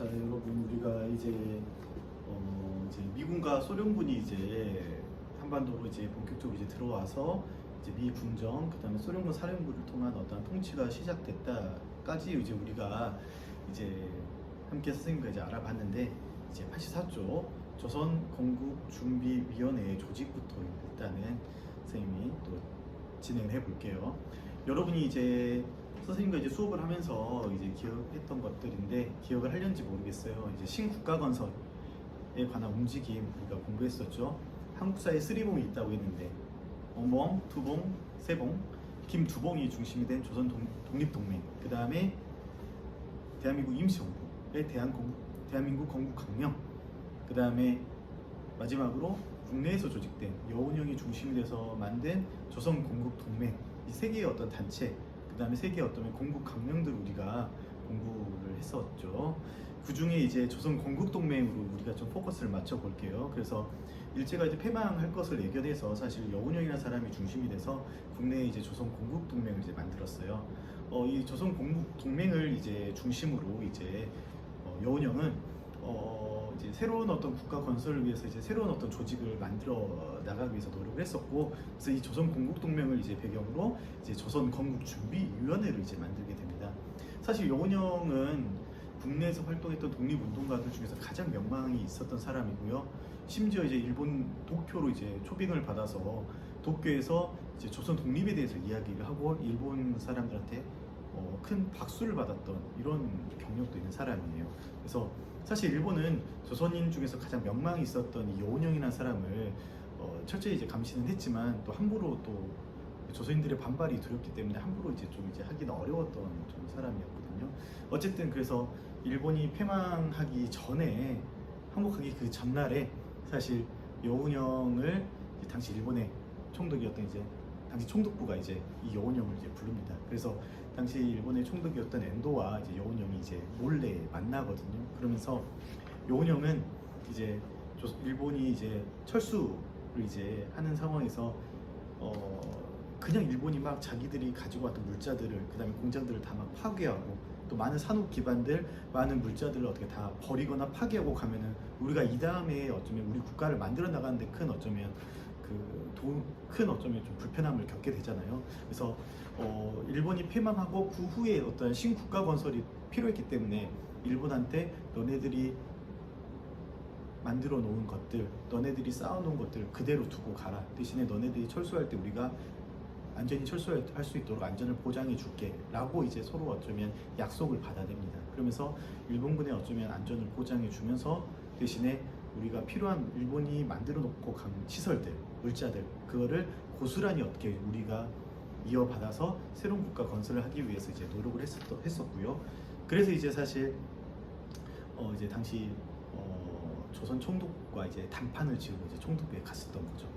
자 여러분 우리가 이제 어 이제 미군과 소련군이 이제 한반도로 이제 본격적으로 이제 들어와서 이제 미 군정 그다음에 소련군 사령부를 통한 어떤 통치가 시작됐다까지 이제 우리가 이제 함께 선생님과 이제 알아봤는데 이제 84조 조선 건국 준비 위원회 조직부터 일단은 선생님이 또 진행을 해 볼게요. 여러분이 이제 선생님과 이제 수업을 하면서 이제 기억했던 것들인데 기억을 하려는지 모르겠어요. 이제 신국가 건설에 관한 움직임 우리가 공부했었죠. 한국사에 쓰리봉이 있다고 했는데 어몽, 두봉, 세봉, 김두봉이 중심이 된 조선 동, 독립동맹. 그 다음에 대한민국 임시정부의 대한공, 대한민국 건국혁명. 그 다음에 마지막으로 국내에서 조직된 여운형이 중심이 돼서 만든 조선 건국 동맹 이 세 개의 어떤 단체 그 다음에 세 개의 어떤 건국 강령들 우리가 공부를 했었죠. 그 중에 이제 조선 건국 동맹으로 우리가 좀 포커스를 맞춰 볼게요. 그래서 일제가 이제 패망할 것을 예견해서 사실 여운형이라는 사람이 중심이 돼서 국내에 이제 조선 건국 동맹을 이제 만들었어요. 어, 이 조선 건국 동맹을 이제 중심으로 이제 어, 여운형은 어, 이제 새로운 어떤 국가 건설을 위해서 이제 새로운 어떤 조직을 만들어 나가기 위해서 노력을 했었고 그래서 이 조선 건국 동맹을 이제 배경으로 이제 조선 건국 준비 위원회를 이제 만들게 됩니다. 사실 여운형은 국내에서 활동했던 독립운동가들 중에서 가장 명망이 있었던 사람이고요. 심지어 이제 일본 도쿄로 이제 초빙을 받아서 도쿄에서 이제 조선 독립에 대해서 이야기를 하고 일본 사람들한테 어, 큰 박수를 받았던 이런 경력도 있는 사람이에요. 그래서 사실 일본은 조선인 중에서 가장 명망이 있었던 이 여운형이라는 사람을 어, 철저히 이제 감시는 했지만 또 함부로 또 조선인들의 반발이 두렵기 때문에 함부로 이제 좀 이제 하기는 어려웠던 좀 사람이었거든요. 어쨌든 그래서 일본이 패망하기 전에 항복하기 그 전날에 사실 여운형을 당시 일본의 총독이었던 이제 당시 총독부가 이제 이 여운형을 이제 부릅니다. 그래서 당시 일본의 총독이었던 엔도와 이제 여운형이 이제 몰래 만나거든요. 그러면서 여운형은 이제 조- 일본이 이제 철수를 이제 하는 상황에서 어 그냥 일본이 막 자기들이 가지고 왔던 물자들을 그다음에 공장들을 다 막 파괴하고 또 많은 산업 기반들 많은 물자들을 어떻게 다 버리거나 파괴하고 가면은 우리가 이 다음에 어쩌면 우리 국가를 만들어 나가는데 큰 어쩌면 그큰 어쩌면 좀 불편함을 겪게 되잖아요. 그래서 어, 일본이 패망하고 그 후에 어떤 신국가 건설이 필요했기 때문에 일본한테 너네들이 만들어 놓은 것들, 너네들이 쌓아 놓은 것들 그대로 두고 가라. 대신에 너네들이 철수할 때 우리가 안전히 철수할 수 있도록 안전을 보장해 줄게라고 이제 서로 어쩌면 약속을 받아냅니다. 그러면서 일본군에 어쩌면 안전을 보장해 주면서 대신에 우리가 필요한 일본이 만들어 놓고 간 시설들, 물자들 그거를 고스란히 어떻게 우리가 이어받아서 새로운 국가 건설을 하기 위해서 이제 노력을 했었, 했었고요. 그래서 이제 사실 어 이제 당시 어 조선 총독과 이제談판을 지으고 이제 총독부에 갔었던 거죠.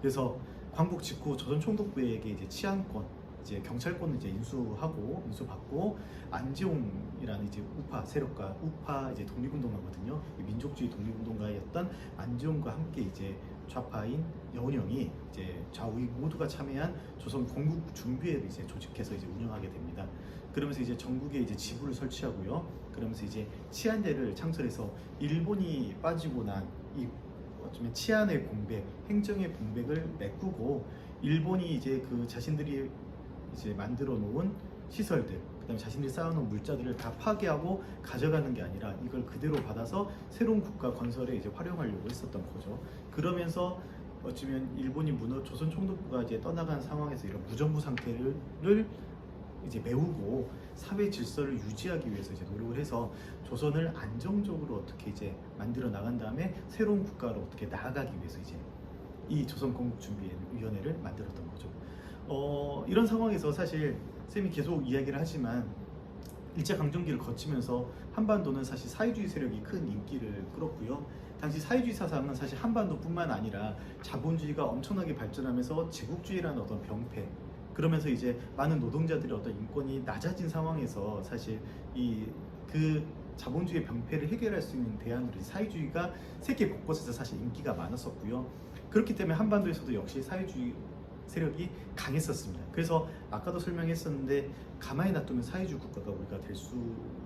그래서 광복 직후 조선 총독부에게 이제 치안권, 이제 경찰권을 이제 인수하고 인수받고 안지홍이라는 이제 우파 세력가 우파 이제 독립운동가거든요. 이 민족주의 독립운동가였던 안지홍과 함께 이제 좌파인 여운형이 이제 좌우익 모두가 참여한 조선 건국 준비회를 이제 조직해서 이제 운영하게 됩니다. 그러면서 이제 전국에 이제 지부를 설치하고요. 그러면서 이제 치안대를 창설해서 일본이 빠지고 난이 어쩌면 치안의 공백, 행정의 공백을 메꾸고 일본이 이제 그 자신들이 이제 만들어 놓은 시설들, 그다음에 자신들이 쌓아놓은 물자들을 다 파괴하고 가져가는 게 아니라 이걸 그대로 받아서 새로운 국가 건설에 이제 활용하려고 했었던 거죠. 그러면서 어쩌면 일본이 무너 조선 총독부가 이제 떠나간 상황에서 이런 무정부 상태를 이제 메우고 사회 질서를 유지하기 위해서 이제 노력을 해서 조선을 안정적으로 어떻게 이제 만들어 나간 다음에 새로운 국가로 어떻게 나아가기 위해서 이제 이 조선 건국준비위원회를 만들었던 거죠. 어, 이런 상황에서 사실 쌤이 계속 이야기를 하지만 일제 강점기를 거치면서 한반도는 사실 사회주의 세력이 큰 인기를 끌었고요. 당시 사회주의 사상은 사실 한반도뿐만 아니라 자본주의가 엄청나게 발전하면서 제국주의라는 어떤 병폐 그러면서 이제 많은 노동자들의 어떤 인권이 낮아진 상황에서 사실 이 그 자본주의 병폐를 해결할 수 있는 대안으로 이 사회주의가 세계 곳곳에서 사실 인기가 많았었고요. 그렇기 때문에 한반도에서도 역시 사회주의 세력이 강했었습니다. 그래서 아까도 설명했었는데 가만히 놔두면 사회주의 국가가 우리가 될 수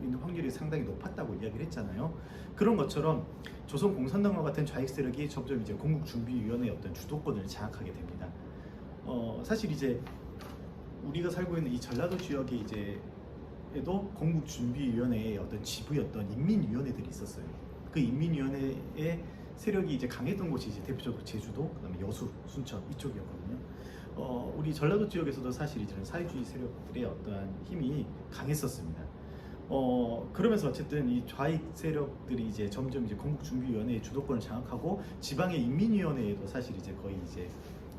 있는 확률이 상당히 높았다고 이야기를 했잖아요. 그런 것처럼 조선 공산당과 같은 좌익 세력이 점점 이제 건국준비위원회의 어떤 주도권을 장악하게 됩니다. 어, 사실 이제 우리가 살고 있는 이 전라도 지역에 이제 에도 건국준비위원회의 어떤 지부였던 인민위원회들이 있었어요. 그 인민위원회의 세력이 이제 강했던 곳이 이제 대표적으로 제주도, 그다음에 여수, 순천 이쪽이었거든요. 어, 우리 전라도 지역에서도 사실 이제 사회주의 세력들의 어떠한 힘이 강했었습니다. 어, 그러면서 어쨌든 이 좌익 세력들이 이제 점점 이제 건국준비위원회의 주도권을 장악하고 지방의 인민위원회에도 사실 이제 거의 이제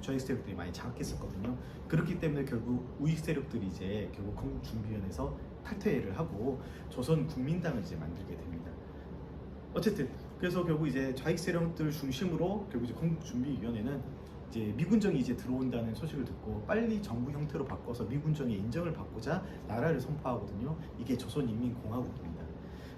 좌익 세력들이 많이 장악했었거든요. 그렇기 때문에 결국 우익 세력들이 이제 결국 건국준비위원회에서 탈퇴를 하고 조선 국민당을 이제 만들게 됩니다. 어쨌든 그래서 결국 이제 좌익 세력들 중심으로 결국 이제 건국준비위원회는 이제 미군정이 이제 들어온다는 소식을 듣고 빨리 정부 형태로 바꿔서 미군정의 인정을 받고자 나라를 선포하거든요. 이게 조선인민공화국입니다.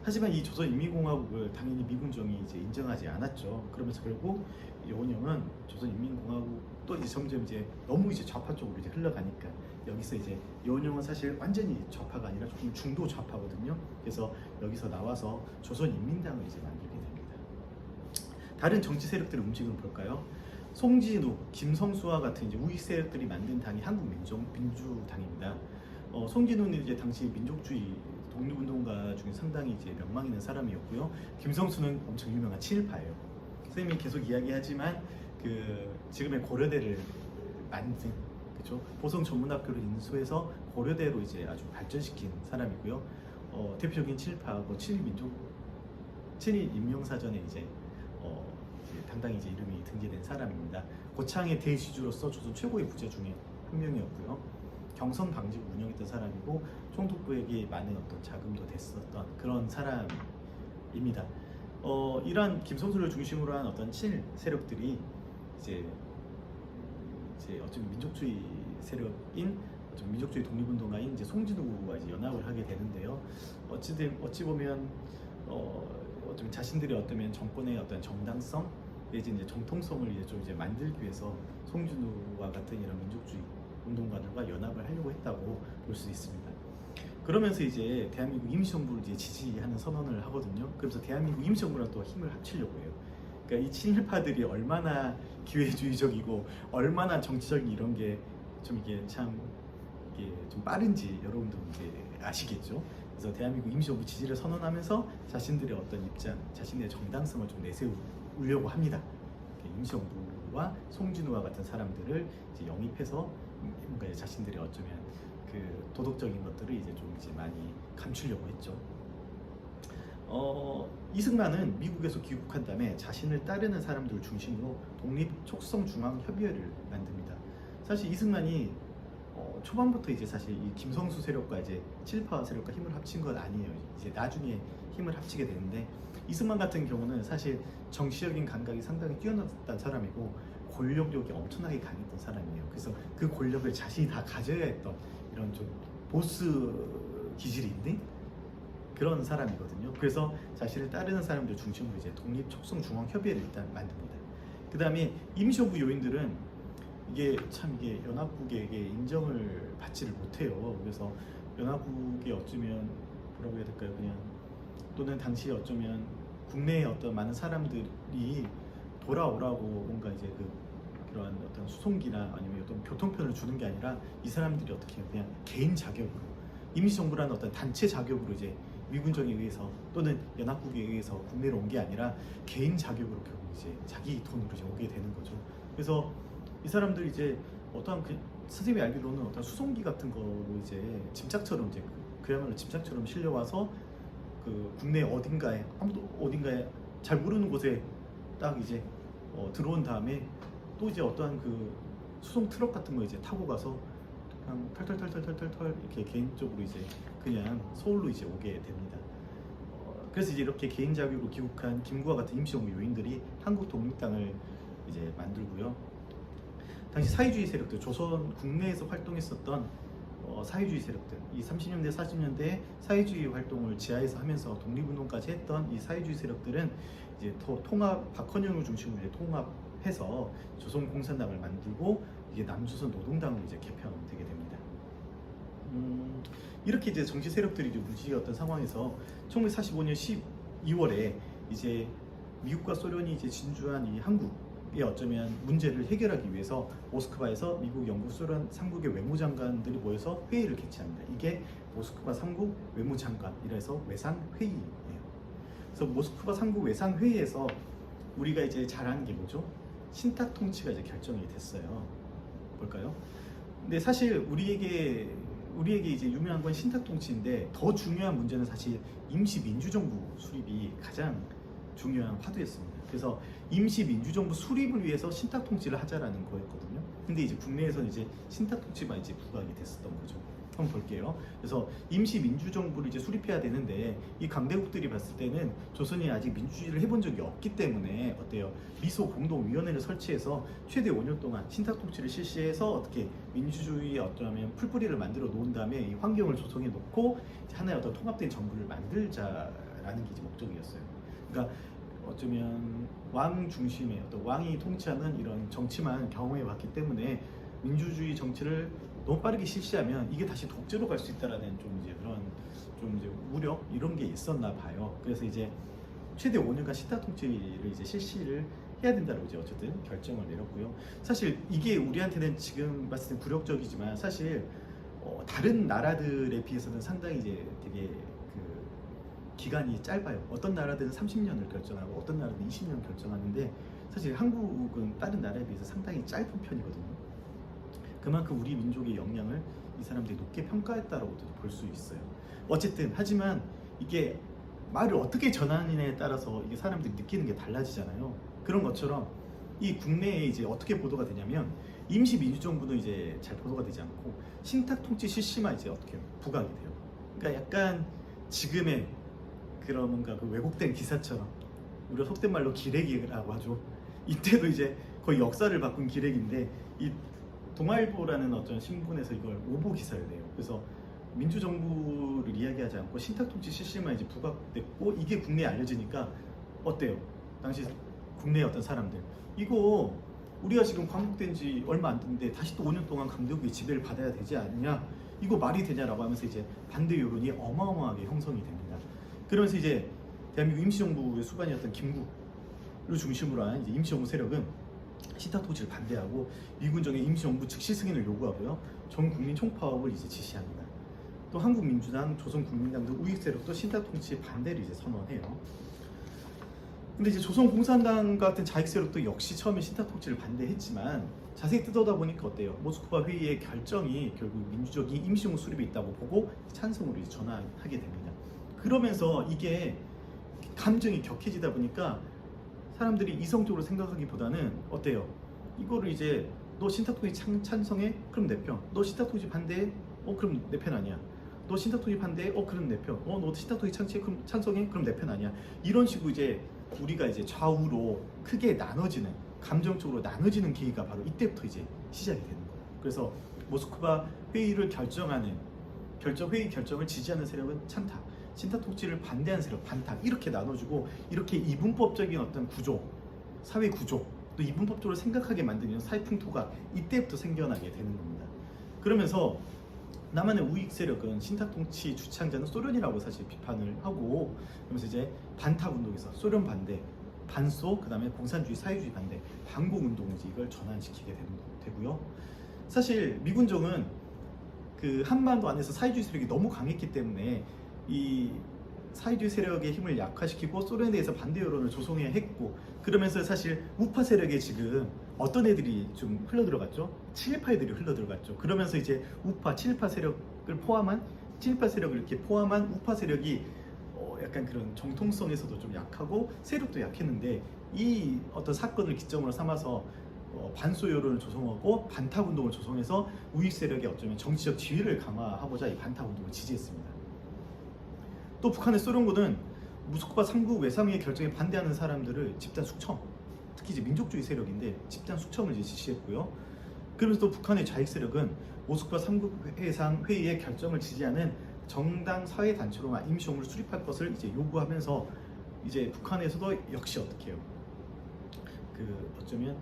하지만 이 조선인민공화국을 당연히 미군정이 이제 인정하지 않았죠. 그러면서 결국 요원형은 조선인민공화국 또 이제 점점 이제 너무 이제 좌파 쪽으로 이제 흘러가니까 여기서 이제 요원형은 사실 완전히 좌파가 아니라 조금 중도 좌파거든요. 그래서 여기서 나와서 조선인민당을 이제 만들게 됩니다. 다른 정치 세력들의 움직임을 볼까요? 송진우, 김성수와 같은 이제 우익 세력들이 만든 당이 한국민주당입니다. 어, 송진우는 이제 당시 민족주의 독립운동가 중에 상당히 이제 명망 있는 사람이었고요. 김성수는 엄청 유명한 친일파예요. 선생님이 계속 이야기하지만 그 지금의 고려대를 만든 그죠 보성 전문학교를 인수해서 고려대로 이제 아주 발전시킨 사람이고요. 어, 대표적인 친일파하고 친일민족 친일 인명사전에 이제 어, 이제 당당히 이제 이름이 등재된 사람입니다. 고창의 대시주로서 조선 최고의 부자 중에 한 명이었고요. 경선 방지구 운영했던 사람이고 총독부에게 많은 어떤 자금도 됐었던 그런 사람입니다. 어, 이러한 김성수를 중심으로 한 어떤 친일 세력들이 이제 이제 어쩌면 민족주의 세력인 어쩌면 민족주의 독립운동가인 이제 송진우와 이제 연합을 하게 되는데요. 어찌든 어찌 보면 어, 어쩌면 자신들의 어쩌면 정권의 어떤 정당성 내지 이제 정통성을 이제 좀 이제 만들기 위해서 송진우와 같은 이런 민족주의 운동가들과 연합을 하려고 했다고 볼 수 있습니다. 그러면서 이제 대한민국 임시정부를 이제 지지하는 선언을 하거든요. 그래서 대한민국 임시정부랑 또 힘을 합치려고 해요. 그러니까 이 친일파들이 얼마나 기회주의적이고 얼마나 정치적인 이런 게 좀 이게 참 이게 좀 빠른지 여러분도 이제 아시겠죠. 그래서 대한민국 임시정부 지지를 선언하면서 자신들의 어떤 입장, 자신의 정당성을 좀 내세우려고 합니다. 임시정부와 송진우와 같은 사람들을 이제 영입해서 뭔가 자신들의 어쩌면 그 도덕적인 것들을 이제 좀 이제 많이 감추려고 했죠. 어, 이승만은 미국에서 귀국한 다음에 자신을 따르는 사람들을 중심으로 독립 촉성 중앙 협의회를 만듭니다. 사실 이승만이 어, 초반부터 이제 사실 이 김성수 세력과 이제 칠파 세력과 힘을 합친 건 아니에요. 이제 나중에 힘을 합치게 되는데 이승만 같은 경우는 사실 정치적인 감각이 상당히 뛰어났던 사람이고 권력력이 엄청나게 강했던 사람이에요. 그래서 그 권력을 자신이 다 가져야 했던 이런 좀 보스 있는 그런 사람이거든요. 그래서 자신을 따르는 사람들 중심으로 이제 독립 촉성 중앙 협의회를 일단 만듭니다. 그 다음에 임시정부 요인들은 이게 참 이게 연합국에게 인정을 받지를 못해요. 그래서 연합국에 어쩌면 뭐라고 해야 될까요? 그냥 또는 당시에 어쩌면 국내의 어떤 많은 사람들이 돌아오라고 뭔가 이제 그 그러한 어떤 수송기나 아니면 어떤 교통편을 주는 게 아니라 이 사람들이 어떻게? 그냥 개인 자격으로 임시정부라는 어떤 단체 자격으로 이제 미군정에 의해서 또는 연합국에 의해서 국내로 온 게 아니라 개인 자격으로 결국 이제 자기 돈으로 이제 오게 되는 거죠. 그래서 이 사람들이 이제 어떠한 그 선생님이 알기로는 어떤 수송기 같은 거로 이제 짐짝처럼 이제 그- 그야말로 짐짝처럼 실려와서 그 국내 어딘가에 아무도 어딘가에 잘 모르는 곳에 딱 이제 어, 들어온 다음에 또 이제 어떠한 그 수송 트럭 같은 거 이제 타고 가서 그냥 털털털털털털 이렇게 개인적으로 이제 그냥 서울로 이제 오게 됩니다. 어, 그래서 이제 이렇게 개인 자격으로 귀국한 김구와 같은 임시정부 요인들이 한국 독립당을 이제 만들고요. 당시 사회주의 세력들, 조선 국내에서 활동했었던 어, 사회주의 세력들, 이 30년대, 40년대 사회주의 활동을 지하에서 하면서 독립운동까지 했던 이 사회주의 세력들은 이제 더 통합, 박헌영을 중심으로 이제 통합해서 조선 공산당을 만들고 이게 남조선 노동당으로 이제 개편되게 됩니다. 음, 이렇게 이제 정치 세력들이 좀 무지했던 상황에서 1945년 12월에 이제 미국과 소련이 이제 진주한 이 한국 의 어쩌면 문제를 해결하기 위해서 모스크바에서 미국, 영국, 소련 삼국의 외무장관들이 모여서 회의를 개최합니다. 이게 모스크바 삼국 외무장관이라서 외상 회의예요. 그래서 모스크바 삼국 외상 회의에서 우리가 이제 잘 아는 게 뭐죠? 신탁 통치가 이제 결정이 됐어요. 볼까요? 근데 사실 우리에게 우리에게 이제 유명한 건 신탁 통치인데 더 중요한 문제는 사실 임시 민주정부 수립이 가장 중요한 화두였습니다. 그래서 임시 민주정부 수립을 위해서 신탁 통치를 하자라는 거였거든요. 근데 이제 국내에서는 이제 신탁 통치만 이제 부각이 됐었던 거죠. 한번 볼게요. 그래서 임시 민주정부를 이제 수립해야 되는데 이 강대국들이 봤을 때는 조선이 아직 민주주의를 해본 적이 없기 때문에 어때요? 미소 공동위원회를 설치해서 최대 5년 동안 신탁 통치를 실시해서 어떻게 민주주의의 어떠하면 풀뿌리를 만들어 놓은 다음에 이 환경을 조성해 놓고 하나의 어떤 통합된 정부를 만들자라는 게 이제 목적이었어요. 그러니까 어쩌면 왕 중심의 어떤 왕이 통치하는 이런 정치만 경험해 봤기 때문에 민주주의 정치를 너무 빠르게 실시하면 이게 다시 독재로 갈 수 있다라는 좀 이제 그런 좀 이제 우려 이런 게 있었나 봐요. 그래서 이제 최대 5년간 신탁 통치를 이제 실시를 해야 된다고 이제 어쨌든 결정을 내렸고요. 사실 이게 우리한테는 지금 봤을 때 굴욕적이지만 사실 어, 다른 나라들에 비해서는 상당히 이제 되게 그 기간이 짧아요. 어떤 나라들은 30년을 결정하고 어떤 나라들은 20년 결정하는데 사실 한국은 다른 나라에 비해서 상당히 짧은 편이거든요. 그만큼 우리 민족의 역량을 이 사람들이 높게 평가했다라고 볼수 있어요. 어쨌든 하지만 이게 말을 어떻게 전하느냐에 따라서 이게 사람들이 느끼는 게 달라지잖아요. 그런 것처럼 이 국내에 이제 어떻게 보도가 되냐면 임시 민주정부는 이제 잘 보도가 되지 않고 신탁 통치 실시만 이제 어떻게 부각이 돼요. 그러니까 약간 지금의 그런 뭔가 그 왜곡된 기사처럼 우리가 속된 말로 기레기라고 하죠. 이때도 이제 거의 역사를 바꾼 기레기인데 이 동아일보라는 어떤 신문에서 이걸 오보 기사를 내요. 그래서 민주정부를 이야기하지 않고 신탁통치 실시만 이제 부각됐고 이게 국내에 알려지니까 어때요? 당시 국내 어떤 사람들 이거 우리가 지금 광복된 지 얼마 안 됐는데 다시 또 5년 동안 강대국의 지배를 받아야 되지 않냐? 이거 말이 되냐라고 하면서 이제 반대 여론이 어마어마하게 형성이 됩니다. 그러면서 이제 대한민국 임시정부의 수반이었던 김구를 중심으로 한 이제 임시정부 세력은 신탁 통치를 반대하고 미군정의 임시정부 즉시 승인을 요구하고요. 전 국민 총파업을 이제 지시합니다. 또 한국민주당, 조선국민당 등 우익 세력도 신탁 통치 반대를 이제 선언해요. 근데 이제 조선공산당 같은 자익 세력도 역시 처음에 신탁 통치를 반대했지만 자세히 뜯어다 보니까 어때요? 모스크바 회의의 결정이 결국 민주적인 임시정부 수립에 있다고 보고 찬성으로 이제 전환하게 됩니다. 그러면서 이게 감정이 격해지다 보니까 사람들이 이성적으로 생각하기보다는 어때요? 이거를 이제 너 신탁통치 찬, 찬성해? 그럼 내 편. 너 신탁통치 반대해? 어 그럼 내 편 아니야. 너 신탁통치 반대해? 어 그럼 내 편. 어너 신탁통치 찬치 그럼 찬성해? 그럼 내 편 아니야. 이런 식으로 이제 우리가 이제 좌우로 크게 나눠지는 감정적으로 나눠지는 계기가 바로 이때부터 이제 시작이 되는 거예요. 그래서 모스크바 회의를 결정하는 결정 회의 결정을 지지하는 세력은 찬타, 신탁 통치를 반대하는 세력 반탁 이렇게 나눠주고 이렇게 이분법적인 어떤 구조, 사회 구조 또 이분법적으로 생각하게 만드는 사회 풍토가 이때부터 생겨나게 되는 겁니다. 그러면서 남한의 우익 세력은 신탁 통치 주창자는 소련이라고 사실 비판을 하고 그러면서 이제 반탁 운동에서 소련 반대, 반소 그다음에 공산주의 사회주의 반대, 반공 이제 이걸 전환시키게 되고요. 사실 미군정은 그 한반도 안에서 사회주의 세력이 너무 강했기 때문에 이 사회주의 세력의 힘을 약화시키고 소련에 대해서 반대 여론을 조성해야 했고 그러면서 사실 우파 세력에 지금 어떤 애들이 좀 흘러들어갔죠? 친일파 애들이 흘러들어갔죠. 그러면서 이제 우파, 친일파 세력을 포함한 친일파 세력을 이렇게 포함한 우파 세력이 어 약간 그런 정통성에서도 좀 약하고 세력도 약했는데 이 어떤 사건을 기점으로 삼아서 어, 반소 여론을 조성하고 반탁 운동을 조성해서 우익 세력의 어쩌면 정치적 지위를 강화하고자 이 반탁 운동을 지지했습니다. 또 북한의 소련군은 모스크바 3국 외상의 결정에 반대하는 사람들을 집단 숙청, 특히 이제 민족주의 세력인데 집단 숙청을 이제 지시했고요. 그러면서 또 북한의 좌익 세력은 모스크바 3국 회상 회의의 결정을 지지하는 정당 사회 단체로만 임시정부를 수립할 것을 이제 요구하면서 이제 북한에서도 역시 어떻게 해요? 그 어쩌면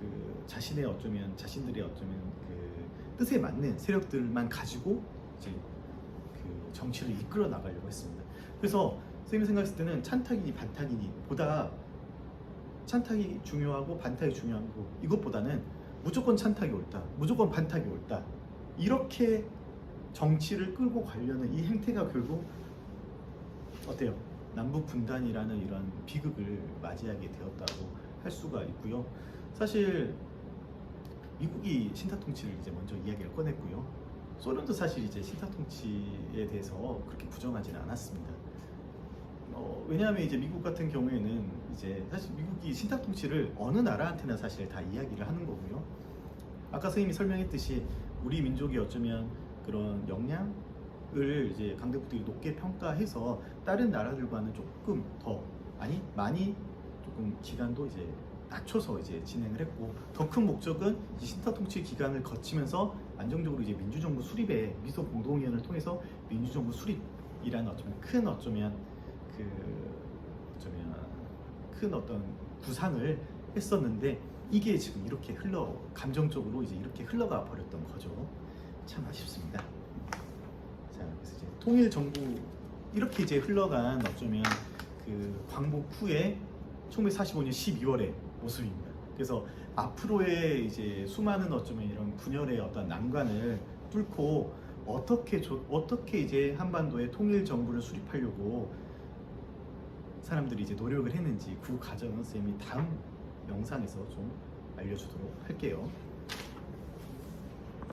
그 자신의 어쩌면 자신들의 어쩌면 그 뜻에 맞는 세력들만 가지고 이제 그 정치를 이끌어 나가려고 했습니다. 그래서 선생님이 생각했을 때는 찬탁이니 반탁이니 보다 찬탁이 중요하고 반탁이 중요하고 이것보다는 무조건 찬탁이 옳다, 무조건 반탁이 옳다 이렇게 정치를 끌고 가려는 이 행태가 결국 어때요? 남북 분단이라는 이런 비극을 맞이하게 되었다고 할 수가 있고요. 사실 미국이 신타 통치를 이제 먼저 이야기를 꺼냈고요. 소련도 사실 이제 신타 통치에 대해서 그렇게 부정하지는 않았습니다. 어, 왜냐하면 이제 미국 같은 경우에는 이제 사실 미국이 신타 통치를 어느 나라한테나 사실 다 이야기를 하는 거고요. 아까 선생님이 설명했듯이 우리 민족이 어쩌면 그런 역량을 이제 강대국들이 높게 평가해서 다른 나라들과는 조금 더 아니 많이 조금 기간도 이제 낮춰서 이제 진행을 했고 더 큰 목적은 이 신타 통치 기간을 거치면서 안정적으로 이제 민주정부 수립에 미소 공동위원회를 통해서 민주정부 수립이라는 어쩌면 큰 어쩌면 그 어쩌면 큰 어떤 구상을 했었는데 이게 지금 이렇게 흘러 감정적으로 이제 이렇게 흘러가 버렸던 거죠. 참 아쉽습니다. 자, 그래서 이제 통일 정부 이렇게 이제 흘러간 어쩌면 그 광복 후에 1945년 12월의 모습입니다. 그래서 앞으로의 이제 수많은 어쩌면 이런 분열의 어떤 난관을 뚫고 어떻게 조, 어떻게 이제 한반도의 통일 정부를 수립하려고 사람들이 이제 노력을 했는지 그 과정은 쌤이 다음 영상에서 좀 알려주도록 할게요.